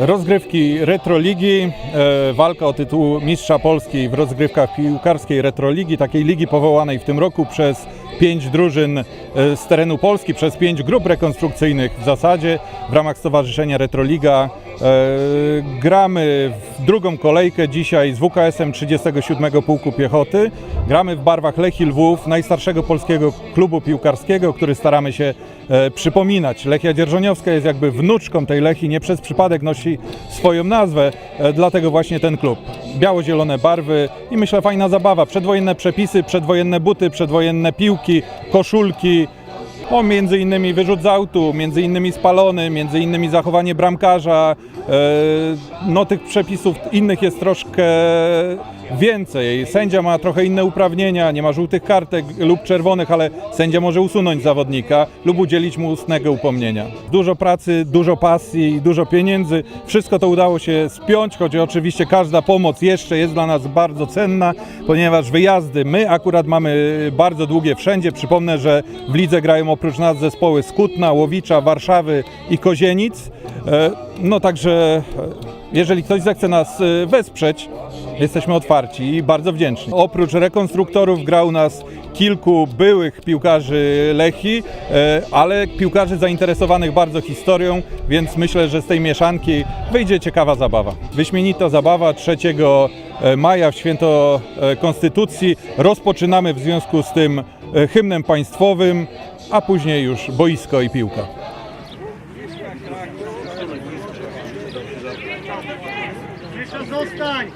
Rozgrywki Retroligi, e, walka o tytuł Mistrza Polski w rozgrywkach piłkarskiej Retroligi, takiej ligi powołanej w tym roku przez pięć drużyn e, z terenu Polski, przez pięć grup rekonstrukcyjnych w zasadzie w ramach Stowarzyszenia Retroliga. E, gramy w drugą kolejkę dzisiaj z WKS-em 37 Pułku Piechoty. Gramy w barwach Lechii Lwów, najstarszego polskiego klubu piłkarskiego, który staramy się e, przypominać. Lechia Dzierżoniowska jest jakby wnuczką tej Lechii, nie przez przypadek nosi swoją nazwę, e, dlatego właśnie ten klub. Biało-zielone barwy i myślę fajna zabawa. Przedwojenne przepisy, przedwojenne buty, przedwojenne piłki, koszulki, o, między innymi wyrzut z autu, między innymi spalony, między innymi zachowanie bramkarza. E, No tych przepisów innych jest troszkę więcej. Sędzia ma trochę inne uprawnienia, nie ma żółtych kartek lub czerwonych, ale sędzia może usunąć zawodnika lub udzielić mu ustnego upomnienia. Dużo pracy, dużo pasji dużo pieniędzy. Wszystko to udało się spiąć, choć oczywiście każda pomoc jeszcze jest dla nas bardzo cenna, ponieważ wyjazdy my akurat mamy bardzo długie wszędzie. Przypomnę, że w lidze grają oprócz nas zespoły z Kutna, Łowicza, Warszawy i Kozienic. E, No także e, jeżeli ktoś zechce nas e, wesprzeć, jesteśmy otwarci i bardzo wdzięczni. Oprócz rekonstruktorów gra u nas kilku byłych piłkarzy Lechi, ale piłkarzy zainteresowanych bardzo historią, więc myślę, że z tej mieszanki wyjdzie ciekawa zabawa. Wyśmienita zabawa 3 e, maja w święto Konstytucji. Rozpoczynamy w związku z tym hymnem państwowym, a później już boisko i piłka. Zostań!